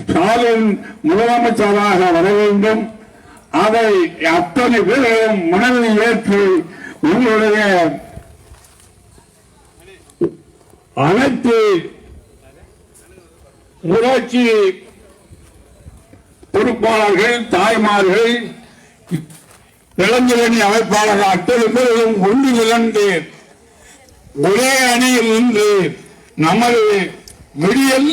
ஸ்டாலின் முதலமைச்சராக வர வேண்டும். அதை அத்தனை பேரையும் மனதில் ஏற்று உங்களுடைய அனைத்து புரட்சி பொறுப்பாளர்கள் தாய்மார்கள் இளைஞரணி அமைப்பாளர்கள் அத்தனை பேரும் ஒன்று நிகழ்ந்து ஒரே அணியில் நின்று நமது விடியல்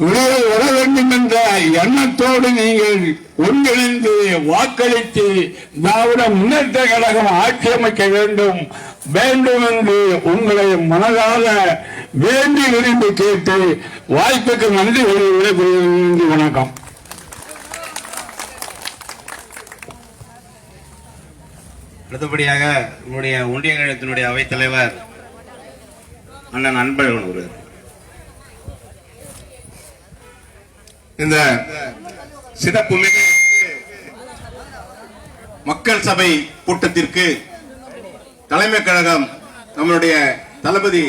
விரைவில் வர வேண்டும் என்ற எண்ணத்தோடு நீங்கள் ஒன்றிணைந்து வாக்களித்து திராவிட முன்னேற்ற கழகம் ஆட்சி அமைக்க வேண்டும். வேண்டும் என்று உங்களை மனதார வேண்டி விரும்பி கேட்டு வாய்ப்புக்கு நன்றி கூறி வணக்கம். அடுத்தபடியாக நம்முடைய ஒன்றிய கழகத்தினுடைய அவைத்தலைவர் அண்ணன் அன்பழகன் ஒருவர் இந்த சிறப்புமிகு மக்கள் சபை கூட்டத்திற்கு தலைமை கழகம் நம்மளுடைய தளபதி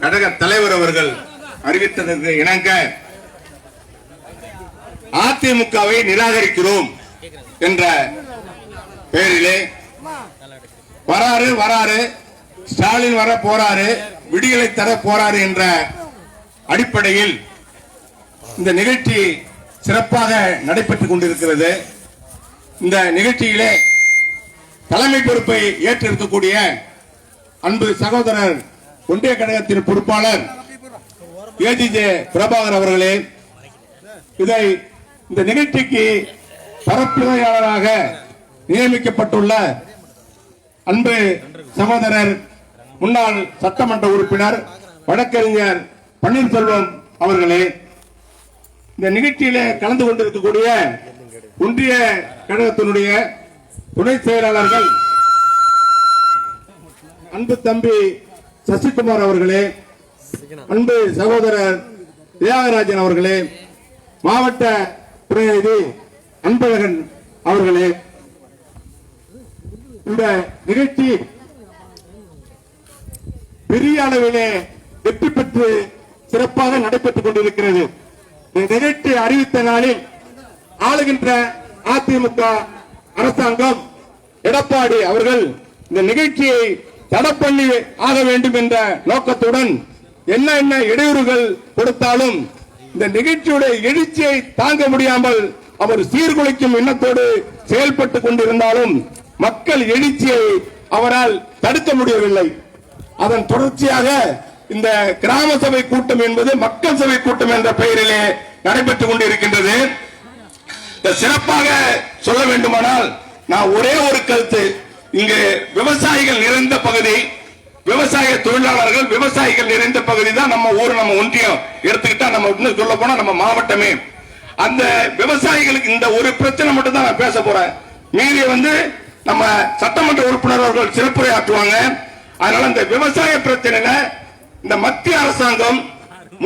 கழக தலைவர் அவர்கள் அறிவித்ததற்கு இணங்க அதிமுகவை நிராகரிக்கிறோம் என்ற பெயரிலே வராரு வராரு ஸ்டாலின் வர போறாரு விடியலை தர போறாரு என்ற அடிப்படையில் இந்த நிகழ்ச்சி சிறப்பாக நடைபெற்றுக் கொண்டிருக்கிறது. இந்த நிகழ்ச்சியிலே தலைமை பொறுப்பை ஏற்றிருக்கக்கூடிய அன்பு சகோதரர் ஒன்றிய கழகத்தின் பொறுப்பாளர் ஏஜிஜே பிரபாகர் அவர்களே இதை இந்த நிகழ்ச்சிக்கு பரப்புரையாளராக நியமிக்கப்பட்டுள்ள அன்பு சகோதரர் முன்னாள் சட்டமன்ற உறுப்பினர் வழக்கறிஞர் பன்னீர்செல்வம் அவர்களே இந்த நிகழ்ச்சியில கலந்து கொண்டிருக்கக்கூடிய ஒன்றிய கழகத்தினுடைய துணை செயலாளர்கள் அன்பு தம்பி சசிகுமார் அவர்களே அன்பு சகோதரர் தியாகராஜன் அவர்களே மாவட்ட பிரதிநிதி அன்பழகன் அவர்களே. இந்த நிகழ்ச்சி பெரிய அளவிலே வெற்றி பெற்று சிறப்பாக நடைபெற்றுக் கொண்டிருக்கிறது. நிகழ்ச்சி அறிவித்த நாளில் ஆளுகின்ற அதிமுக அரசாங்கம் எடப்பாடி அவர்கள் இந்த நிகழ்ச்சியை தடை பண்ணி ஆக வேண்டும் என்ற நோக்கத்துடன் என்ன என்ன இடையூறுகள் கொடுத்தாலும் இந்த நிகழ்ச்சியுடைய எழுச்சியை தாங்க முடியாமல் அவர் சீர்குலைக்கும் எண்ணத்தோடு செயல்பட்டுக் கொண்டிருந்தாலும் மக்கள் எழுச்சியை அவரால் தடுக்க முடியவில்லை. அதன் தொடர்ச்சியாக இந்த கிராம சபை கூட்டம் என்பது மக்கள் சபை கூட்டம் என்ற பெயரிலே நடைபெற்றுக் கொண்டிருக்கின்றது. இந்த சிறப்பாக சொல்ல வேண்டுமானால் நான் ஒரே ஒரு கருத்து. இங்கு விவசாயிகள் நிறைந்த பகுதி விவசாய தொழிலாளர்கள் விவசாயிகள் நிறைந்த பகுதி தான் நம்ம ஊர் நம்ம ஒன்றியம். எடுத்துக்கிட்டா நம்ம இன்னும் சொல்ல போனா நம்ம மாவட்டமே. அந்த விவசாயிகளுக்கு இந்த ஒரு பிரச்சனை மட்டும் தான் நான் பேச போறேன். மீறி வந்து நம்ம சட்டமன்ற உறுப்பினர் அவர்கள் சிறப்புரை ஆற்றுவாங்க அதனால இந்த விவசாய பிரச்சனையில இந்த மத்திய அரசாங்கம்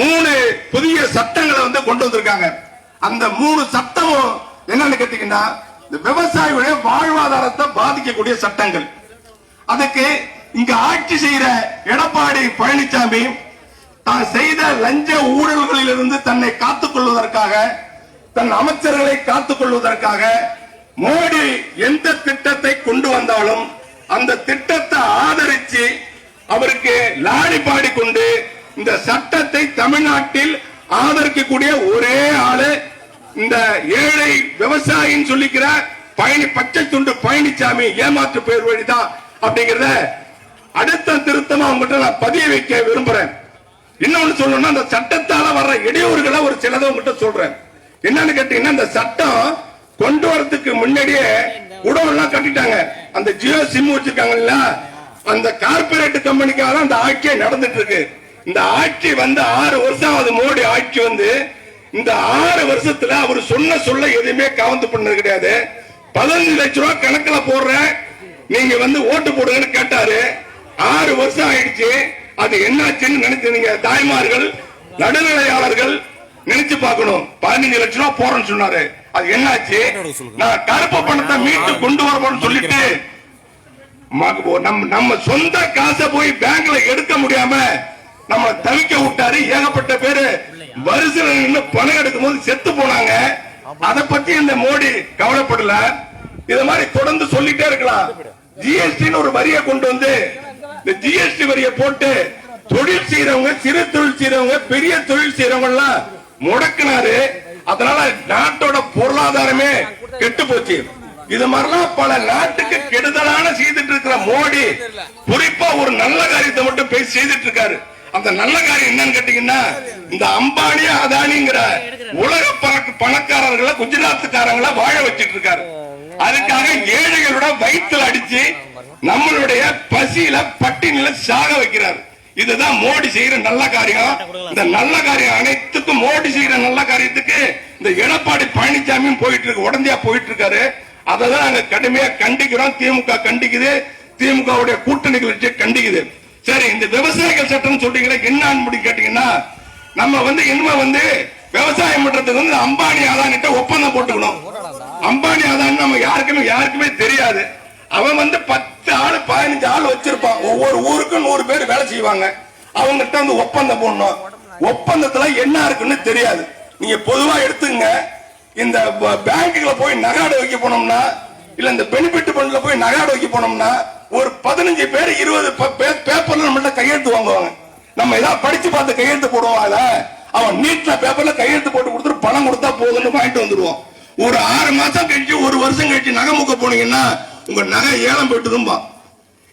மூணு புதிய சட்டங்களை வந்து கொண்டு வந்திருக்காங்க. அந்த மூணு சட்டமும் என்னன்னு கேட்டீங்கன்னா இந்த விவசாயிகளுடைய வாழ்வாதாரத்தை பாதிக்கக்கூடிய சட்டங்கள். அதுக்கு இங்க ஆட்சி செய்யற எடப்பாடி பழனிசாமி தான் செய்த லஞ்ச ஊழல்களில் இருந்து தன்னை காத்துக் கொள்வதற்காக தன் அமைச்சர்களை காத்துக் கொள்வதற்காக மோடி எந்த திட்டத்தை கொண்டு வந்தாலும் அந்த திட்டத்தை ஆதரிச்சு அவருக்கு லாடி பாடி கொண்டு இந்த சட்டத்தை தமிழ்நாட்டில் ஆதரிக்கக்கூடிய ஒரே ஆளு இந்த ஏழை விவசாயின்னு சொல்லிக்கிற பயணி பச்சை துண்டு பழனிசாமி ஏமாற்று பேர் வழிதான் அப்படிங்கறத அடுத்த திருத்தமா உங்ககிட்ட நான் பதிய வைக்க விரும்புறேன். இன்னொன்னு சொல்லணும்னா அந்த சட்டத்தால வர்ற இடையூறுகளை ஒரு சிலதை உங்ககிட்ட சொல்றேன். என்னன்னு கேட்டீங்கன்னா இந்த சட்டம் கொண்டு வரதுக்கு முன்னாடியே குடோன்லாம் கட்டிட்டாங்க. அந்த ஜியோ சிம் வச்சிருக்காங்கல்ல அந்த கார்பரேட் கம்பெனிக்காக அந்த ஆட்சியே நடந்துட்டு இருக்கு இந்த ஆட்சி வந்து ஆறு வருஷம் ஆகுது. மோடி ஆட்சி வந்து இந்த ஆறு வருஷத்துல அவர் சொன்ன சொல்ல எதுவுமே கவர்ந்து பண்ணது கிடையாது. பதினஞ்சு லட்ச ரூபாய் கணக்குல போடுறேன் நீங்க வந்து ஓட்டு போடுங்கன்னு கேட்டாரு. ஆறு வருஷம் ஆயிடுச்சு. அது என்னாச்சுன்னு நினைச்சு நீங்க தாய்மார்கள் நடுநிலையாளர்கள் நினைச்சு பார்க்கணும். பதினஞ்சு லட்சம் ரூபாய் போறேன்னு சொன்னாரு. அது என்னாச்சு? நான் கருப்பு பணத்தை மீட்டு கொண்டு வரணும்னு சொல்லிட்டு நம்ம நம்ம சொந்த காசை போய் பேங்க்ல எடுக்க முடியாம நம்ம தவிக்க விட்டாரு. ஏகப்பட்ட பேரு வரிசையில் நின்று பணம் எடுக்கும் போது செத்து போனாங்க. அதை பத்தி இந்த மோடி கவலைப்படல. இத மாதிரி தொடர்ந்து சொல்லிட்டே இருக்கலாம். ஜிஎஸ்டி ஒரு வரியை கொண்டு வந்து இந்த ஜிஎஸ்டி வரியை போட்டு தொழில் செய்யறவங்க சிறு தொழில் செய்யறவங்க பெரிய தொழில் செய்யறவங்க எல்லாம் முடக்கினாரு. அதனால நாட்டோட பொருளாதாரமே கெட்டு போச்சு. இது மாதிரிலாம் பல நாட்டுக்கு கெடுதலான செய்துட்டு இருக்கிற மோடி குறிப்பா ஒரு நல்ல காரியத்தை மட்டும் பேசி செய்துட்டு இருக்காரு அந்த நல்ல காரியம் என்னன்னு கேட்டீங்கன்னா இந்த அம்பானி அதானிங்கிற உலக பண- பணக்காரர்களை குஜராத்துக்காரங்களை வாழ வச்சிட்டு இருக்காரு அதுக்காக ஏழைகளோட வயிற்றுல அடிச்சு நம்மளுடைய பசியில பட்டினில சாக வைக்கிறாரு. இதுதான் மோடி செய்யற நல்ல காரியம். இந்த நல்ல காரியம் அனைத்துக்கும் மோடி செய்யற நல்ல காரியத்துக்கு இந்த எடப்பாடி பழனிசாமியும் போயிட்டு இருக்கு உடந்தையா போயிட்டு இருக்காரு அதை தான் நாங்க கடுமையா கண்டிக்கிறோம். திமுக கண்டிக்குது. திமுகவுடைய கூட்டணி கட்சி கண்டிக்குது. சரி இந்த விவசாயிகள் சட்டம் சொல்றீங்களா என்ன கேட்டீங்கன்னா நம்ம வந்து இனிமே வந்து விவசாயம் பண்றதுக்கு வந்து அம்பானி அதானிட்ட ஒப்பந்தம் போட்டுக்கணும். அம்பானி அதானி நம்ம யாருக்குமே யாருக்குமே தெரியாது. அவன் வந்து பத்து ஆள் பதினஞ்சு ஆள் வச்சிருப்பான். ஒவ்வொரு ஊருக்கும் நூறு பேர் வேலை செய்வாங்க. அவங்ககிட்ட வந்து ஒப்பந்தம் போடணும். ஒப்பந்தத்துல என்ன இருக்குன்னு தெரியாது. நீங்க பொதுவா எடுத்துங்க இந்த ப- பேங்க்குல போய் நகாடு வைக்க போனோம்னா இல்ல இந்த பெனிஃபிட் பண்ட்ல போய் நகாடு வைக்க போனோம்னா ஒரு பதினஞ்சு பேர் இருபது பேப்பர்ல நம்மள்ட்ட கையெழுத்து வாங்குவாங்க. நம்ம ஏதாவது படிச்சு பார்த்து கையெழுத்து போடுவோம் அவன் நீட்ல பேப்பர்ல கையெழுத்து போட்டு கொடுத்துட்டு பணம் கொடுத்தா போதும்னு வாங்கிட்டு வந்துடுவோம் ஒரு ஆறு மாசம் கழிச்சு ஒரு வருஷம் கழிச்சு நகை முக்க போனீங்கன்னா உங்க நகை ஏலம் போயிட்டுதும்பா.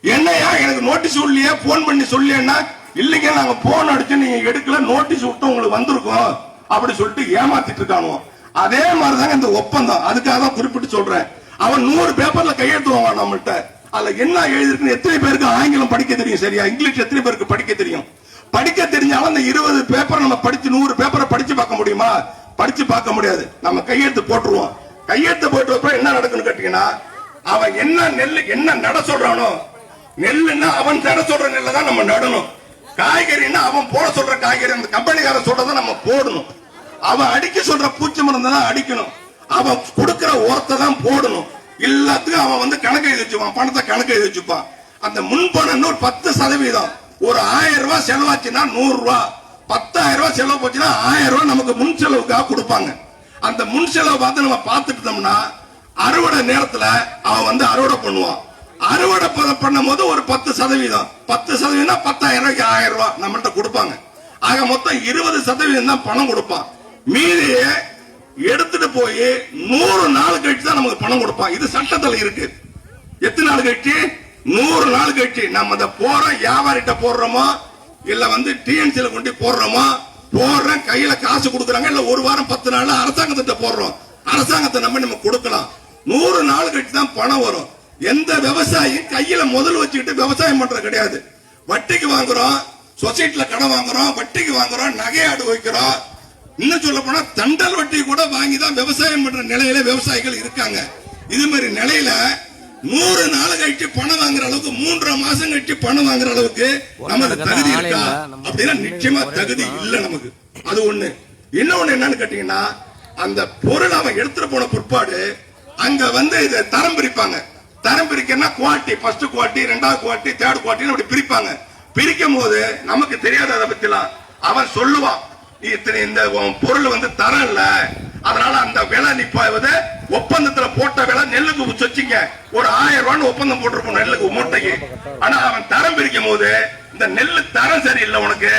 என்னையா எனக்கு நோட்டீஸ் இல்லையா போன் பண்ணி சொல்லியன்னா இல்லைங்க நாங்க போன் அடிச்சு நீங்க எடுக்கல நோட்டீஸ் விட்டு உங்களுக்கு வந்திருக்கோம். அப்படி சொல்லிட்டு ஏமாத்திட்டு இருக்கானுவோம் அதே மாதிரிதாங்க இந்த ஒப்பந்தம். அதுக்காக தான் குறிப்பிட்டு சொல்றேன். அவன் நூறு பேப்பர்ல கையெழுத்து வாங்குவான் நம்மள்ட்ட. அதுல என்ன எழுதிருக்குன்னு எத்தனை பேருக்கு ஆங்கிலம் படிக்க தெரியும் சரியா? இங்கிலீஷ் எத்தனை பேருக்கு படிக்க தெரியும்? படிக்க தெரிஞ்சாலும் அந்த இருபது பேப்பர் நம்ம படிச்சு நூறு பேப்பரை படிச்சு பார்க்க முடியுமா? படிச்சு பார்க்க முடியாது. நம்ம கையெழுத்து போட்டுருவோம். கையெழுத்து போட்டு அப்புறம் என்ன நடக்குன்னு கேட்டீங்கன்னா அவன் என்ன நெல்லு என்ன நட சொல்றானோ நெல்லுன்னா அவன் நட சொல்ற நெல்லை தான் நம்ம நடணும். காய்கறின்னா அவன் போட சொல்ற காய்கறி அந்த கம்பெனிக்காரன் சொல்றதை நம்ம போடணும். அவன் அடிக்க சொல்ற பூச்சி மருந்து தான் அடிக்கணும். அவன் கொடுக்கிற ஓரத்தை தான் போடணும். எல்லாத்துக்கும் அவன் வந்து கணக்கு எழுதி வச்சுப்பான் பணத்தை கணக்கு எழுதி வச்சுப்பான். அந்த முன்பணம் ஒரு பத்து சதவீதம். ஒரு ஆயிரம் ரூபாய் செலவாச்சுன்னா நூறு ரூபாய் பத்தாயிரம் ரூபாய் செலவு போச்சுன்னா ஆயிரம் ரூபாய் நமக்கு முன் செலவுக்காக கொடுப்பாங்க. அந்த முன் செலவு பார்த்து நம்ம பார்த்துட்டோம்னா அறுவடை நேரத்துல அவன் வந்து அறுவடை பண்ணுவான். அறுவடை பண்ணும் போது ஒரு பத்து சதவீதம். பத்து சதவீதம் பத்தாயிரம் ரூபாய்க்கு ஆயிரம் ரூபாய் நம்மள்ட்ட கொடுப்பாங்க. ஆக மொத்தம் இருபது சதவீதம் தான் பணம் கொடுப்பான். மீதியை எடுத்துட்டு போய் நூறு நாள் கழிச்சு தான் நமக்கு பணம் கொடுப்பான். இது சட்டத்துல இருக்கு. எத்தனை நாள் கழிச்சு? நூறு நாள் கழிச்சு. நம்ம இந்த போறோம் வியாபாரிட்ட போடுறோமோ? இல்ல வந்து டிஎன்சில கொண்டு போடுறோமோ? போடுறோம் கையில காசு கொடுக்குறாங்க. இல்ல ஒரு வாரம் பத்து நாள் அரசாங்கத்திட்ட போடுறோம். அரசாங்கத்தை நம்ம நம்ம கொடுக்கலாம். நூறு நாள் கழிச்சு தான் பணம் வரும். எந்த விவசாயியும் கையில முதல் வச்சுக்கிட்டு விவசாயம் பண்றது கிடையாது. வட்டிக்கு வாங்குறோம் சொசைட்டில கடன் வாங்குறோம் வட்டிக்கு வாங்குறோம் நகையாடு வைக்கிறோம். இன்னும் சொல்ல போனா தண்டல் வட்டி கூட வாங்கி தான் விவசாயம் பண்ற நிலையில விவசாயிகள் இருக்காங்க. இது மாதிரி நிலையில நூறு நாள் கழிச்சு பணம் வாங்குற அளவுக்கு மூன்றரை மாசம் கழிச்சு பணம் வாங்குற அளவுக்கு நமக்கு தகுதி இருக்கா? அப்படின்னா நிச்சயமா தகுதி இல்ல நமக்கு. அது ஒண்ணு. இன்னொன்னு என்னன்னு கேட்டீங்கன்னா அந்த பொருள் அவன் எடுத்துட்டு போன பிற்பாடு அங்க வந்து இதை தரம் பிரிப்பாங்க. தரம் பிரிக்கன்னா குவாலிட்டி ஃபர்ஸ்ட் குவாலிட்டி ரெண்டாவது குவாலிட்டி தேர்ட் குவாலிட்டி அப்படி பிரிப்பாங்க. பிரிக்கும் போது நமக்கு தெரியாது அதை பத்திலாம் அவன் சொல்லுவான். இத்தனை இந்த பொருள் வந்து தரம் இல்ல அதனால அந்த விலை நீ ஒப்பந்தத்துல போட்ட விலை நெல்லுக்கு வச்சுங்க. ஒரு ஆயிரம் ரூபான்னு ஒப்பந்தம் போட்டிருப்போம் நெல்லுக்கு மூட்டைக்கு. ஆனா அவன் தரம் பிரிக்கும் போது இந்த நெல்லு தரம் சரியில்லை உனக்கு.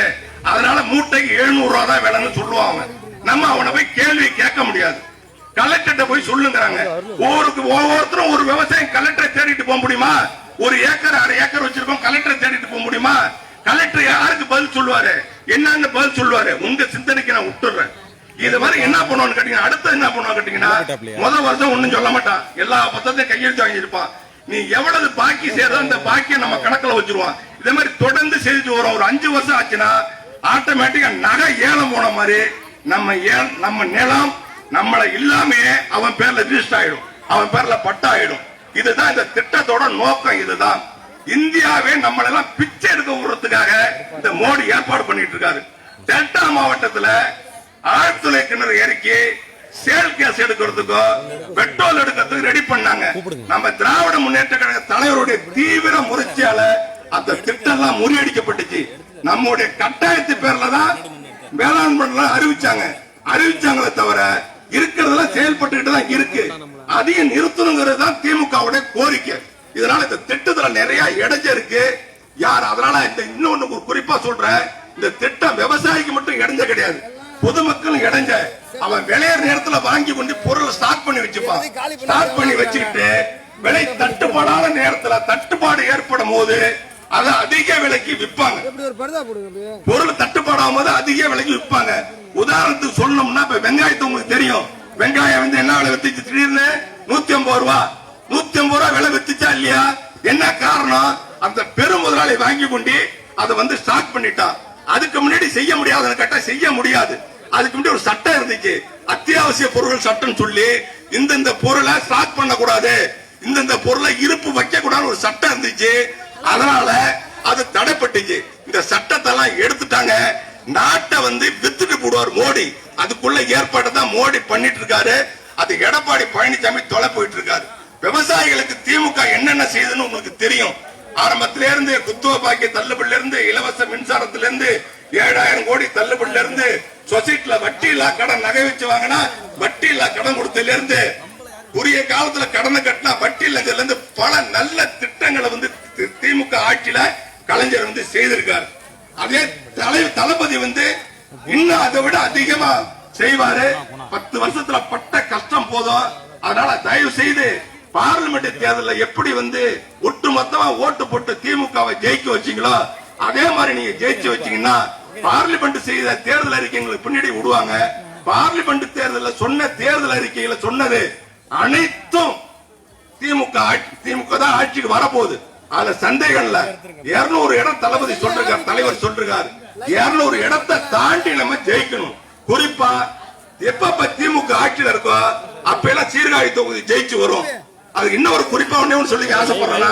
அதனால மூட்டைக்கு எழுநூறு ரூபா தான் விலைன்னு சொல்லுவான் அவன். நம்ம அவனை போய் கேள்வி கேட்க முடியாது. கலெக்டர்கிட்ட போய் சொல்லுங்கிறாங்க. ஒவ்வொருக்கு ஒவ்வொருத்தரும் ஒரு விவசாயம் கலெக்டரை தேடிட்டு போக முடியுமா? ஒரு ஏக்கர் அரை ஏக்கர் வச்சிருக்கோம் கலெக்டரை தேடிட்டு போக முடியுமா? கலெக்டர் யாருக்கு பதில் சொல்லுவாரு? என்னன்னு பதில் சொல்லுவாரு. உங்க சிந்தனைக்கு நான் விட்டுறேன் இது மாதிரி என்ன பண்ணுவான்னு கேட்டீங்கன்னா அடுத்து என்ன பண்ணுவான்னு கேட்டீங்கன்னா முதல் வருஷம் ஒண்ணும் சொல்ல மாட்டான் எல்லா பத்திரத்தையும் கையெழுத்து வாங்கியிருப்பான் நீ எவ்வளவு பாக்கி செய்யறதோ அந்த பாக்கியை நம்ம கணக்குல வச்சிருவான். இதே மாதிரி தொடர்ந்து செஞ்சுட்டு வரோம். ஒரு அஞ்சு வருஷம் ஆச்சுன்னா ஆட்டோமேட்டிக்கா நகை ஏலம் போன மாதிரி நம்ம ஏ- நம்ம நிலம் நம்மள இல்லாமே அவன் பேர்ல ரிஜிஸ்டர் ஆயிடும். அவன் பேர்ல பட்டா ஆயிடும் இதுதான் இந்த திட்டத்தோட நோக்கம். இதுதான். இந்தியாவே நம்மள எல்லாம் பிச்சை எடுக்க விடுறதுக்காக இந்த மோடி ஏற்பாடு பண்ணிட்டு இருக்காரு. டெல்டா மாவட்டத்துல ஆழ்துளை கிணறு இறக்கி சேல் கேஸ் எடுக்கிறதுக்கோ பெட்ரோல் எடுக்கிறதுக்கு ரெடி பண்ணாங்க. நம்ம திராவிட முன்னேற்ற கழக தலைவருடைய தீவிர முயற்சியால அந்த திட்டம் எல்லாம் முறியடிக்கப்பட்டுச்சு. நம்முடைய கட்டாயத்து பேர்ல தான் வேளாண் மண்டலம் அறிவிச்சாங்க. அறிவிச்சாங்களே தவிர இருக்கிறதுல செயல்பட்டுக்கிட்டு தான் இருக்கு. அதையும் நிறுத்தணுங்கிறது தான் திமுகவுடைய கோரிக்கை. இதனால இந்த திட்டத்துல நிறைய இடைஞ்ச இருக்கு. யார் அதனால இந்த இன்னொன்னு குறிப்பா சொல்றேன் இந்த திட்டம் விவசாயிக்கு மட்டும் இடைஞ்ச கிடையாது. பொதுமக்களும் இடைஞ்ச அவன் விளையாற நேரத்துல வாங்கி கொண்டு பொருளை ஸ்டாக் பண்ணி வச்சுப்பான். ஸ்டாக் பண்ணி வச்சுக்கிட்டு விலை தட்டுப்பாடான நேரத்துல தட்டுப்பாடு ஏற்படும் போது அதை அதிக விலைக்கு விற்பாங்க. பொருள் தட்டுப்பாடாகும் போது அதிக விலைக்கு விற்பாங்க. உதாரணத்துக்கு சொல்லணும்னா இப்ப வெங்காயத்தை உங்களுக்கு தெரியும். வெங்காயம் வந்து என்ன விலை வித்துச்சு? திடீர்னு நூத்தி ஐம்பது ரூபா. நூத்தி ஐம்பது ரூபா விலை வித்துச்சா இல்லையா? என்ன காரணம்? அந்த பெரும் முதலாளி வாங்கி கொண்டு அதை வந்து ஸ்டாக் பண்ணிட்டான் அதுக்கு முன்னாடி செய்ய முடியாது கேட்டா செய்ய முடியாது. அதுக்கு முன்னாடி ஒரு சட்டம் இருந்துச்சு. அத்தியாவசிய பொருள் சட்டம் சொல்லி இந்தந்த பொருளை ஸ்டாக் பண்ணக்கூடாது. இந்தந்த பொருளை இருப்பு வைக்க கூடாது ஒரு சட்டம் இருந்துச்சு. அதனால அது தடைப்பட்டுச்சு. இந்த சட்டத்தை எல்லாம் எடுத்துட்டாங்க. நாட்டை வந்து வித்துட்டு போடுவார் மோடி. அதுக்குள்ள ஏற்பாடு தான் மோடி பண்ணிட்டு இருக்காரு. அது எடப்பாடி பழனிசாமி தொலை போயிட்டு இருக்காரு. விவசாயிகளுக்கு திமுக என்னென்ன செய்யுதுன்னு உங்களுக்கு தெரியும். ஆரம்பத்தில இருந்து குத்துவ பாக்கிய தள்ளுபடியில இருந்து இலவச மின்சாரத்துல இருந்து ஏழாயிரம் கோடி தள்ளுபடியில இருந்து சொசைட்டில வட்டி இல்லா கடன் நகை வச்சு வாங்கினா வட்டி இல்லா கடன் கொடுத்ததுல இருந்து உரிய காலத்துல கடனை கட்டினா வட்டி இல்லைங்கிறதுல இருந்து பல நல்ல திட்டங்களை வந்து தி- திமுக ஆட்சியில கலைஞர் வந்து செய்திருக்காரு. அதே தலை தளபதி வந்து இன்னும் அதை விட அதிகமா செய்வாரு. பத்து வருஷத்துல பட்ட கஷ்டம் போதும். அதனால தயவு செய்து பார்லிமெண்ட் தேர்தலில் எப்படி வந்து ஒட்டுமொத்தமா ஓட்டு போட்டு திமுகவை ஜெயிக்க வச்சீங்களோ அதே மாதிரி நீங்க ஜெயிச்சு வச்சீங்கன்னா பார்லிமெண்ட் செய்த தேர்தல் அறிக்கைங்களுக்கு பின்னாடி விடுவாங்க. பார்லிமெண்ட் தேர்தலில் சொன்ன தேர்தல் அறிக்கையில சொன்னது அனைத்தும் திமுக ஆட்சி- திமுக தான் ஆட்சிக்கு வரப்போகுது. அதுல சந்தேகம் இல்ல. இருநூறு இடம் தளபதி சொல்றாரு தலைவர் சொல்றாரு இருநூறு இடத்தை தாண்டி நம்ம ஜெயிக்கணும். குறிப்பா எப்ப திமுக ஆட்சியில இருக்கோ அப்ப எல்லாம் சீர்காழி தொகுதி ஜெயிச்சு வரும். அதுக்கு இன்னொரு குறிப்பா ஒண்ணே சொல்லி ஆசைப்படுறேன்னா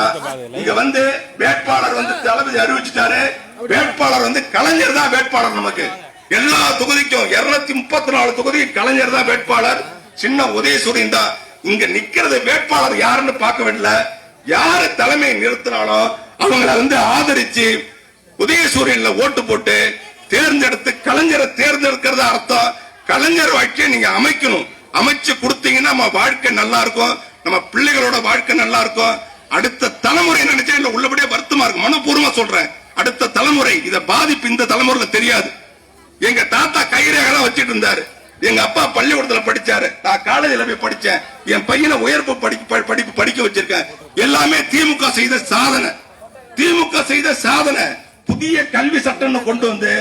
இங்க வந்து வேட்பாளர் வந்து தளபதி அறிவிச்சிட்டாரு. வேட்பாளர் வந்து கலைஞர் தான் வேட்பாளர் நமக்கு. எல்லா தொகுதிக்கும் இருநூத்தி முப்பத்தி நாலு தொகுதி கலைஞர் தான் வேட்பாளர். சின்ன உதயசூரியன் தான். இங்க நிக்கிறது வேட்பாளர் யாருன்னு பார்க்க வேண்டிய யாரு தலைமை நிறுத்தினாலும் அவங்களை வந்து ஆதரிச்சு உதயசூரியன்ல ஓட்டு போட்டு தேர்ந்தெடுத்து கலைஞரை தேர்ந்தெடுக்கிறது அர்த்தம். கலைஞர் வாழ்க்கையை நீங்க அமைக்கணும். அமைச்சு கொடுத்தீங்கன்னா நம்ம வாழ்க்கை நல்லா இருக்கும். நம்ம பிள்ளைகளோட வாழ்க்கை நல்லா இருக்கும் அடுத்த தலைமுறை நினைச்சா இல்ல உள்ளபடியே வருத்தமா இருக்கும் மனப்பூர்வமா சொல்றேன். அடுத்த தலைமுறை இத பாதிப்பு இந்த தலைமுறையில தெரியாது. எங்க தாத்தா கைரேகலாம் வச்சிட்டு இருந்தாரு. எங்க அப்பா பள்ளிக்கூடத்துல படிச்சாரு. நான் காலேஜில் போய் படிச்சேன். என் பையனை உயர்ப்பு படிப்பு படிப்பு படிக்க வச்சிருக்கேன். எல்லாமே திமுக செய்த சாதனை. திமுக செய்த சாதனை. புதிய கல்வி சட்டம்னு கொண்டு வந்து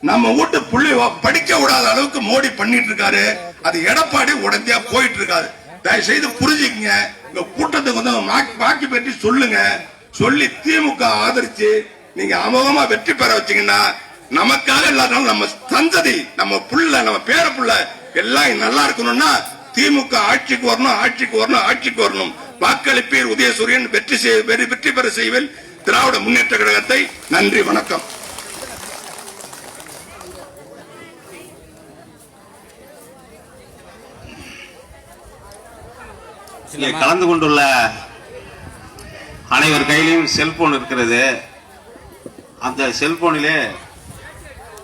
நம்ம வீட்டு புள்ளி படிக்க விடாத அளவுக்கு மோடி பண்ணிட்டு இருக்காரு. அது எடப்பாடி உடனடியா போயிட்டு இருக்காரு. தயவு செய்து புரிஞ்சுக்கங்க. இந்த கூட்டத்துக்கு வந்து வாக்கு பெற்றி பற்றி சொல்லுங்க. சொல்லி திமுக ஆதரிச்சு நீங்க அமோகமா வெற்றி பெற வச்சீங்கன்னா நமக்காக எல்லாரும் நம்ம சந்ததி நம்ம புள்ள நம்ம பேர புள்ள எல்லாம் நல்லா இருக்கணும்னா திமுக ஆட்சிக்கு வரணும் ஆட்சிக்கு வரணும் ஆட்சிக்கு வரணும். வாக்களிப்பீர் உதயசூரியன் வெற்றி செய்- வெற்றி வெற்றி பெற செய்வேன். திராவிட முன்னேற்ற கழகத்தை நன்றி வணக்கம். இங்கே கலந்து கொண்டுள்ள அனைவர் கையிலையும் செல்போன் இருக்கிறது. அந்த செல்போனிலே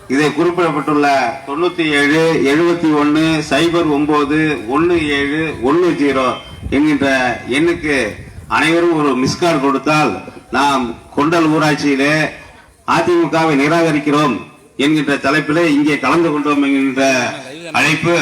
இதை குறிப்பிடப்பட்டுள்ள தொண்ணூத்தி ஏழு எழுபத்தி ஒன்னு சைபர் ஒன்பது ஒன்னு ஏழு ஒன்னு ஜீரோ என்கின்ற எண்ணுக்கு அனைவரும் ஒரு மிஸ்கால் கொடுத்தால் நாம் கொண்டல் ஊராட்சியிலே அதிமுகவை நிராகரிக்கிறோம் என்கின்ற தலைப்பிலே இங்கே கலந்து கொண்டோம் என்கின்ற அழைப்பு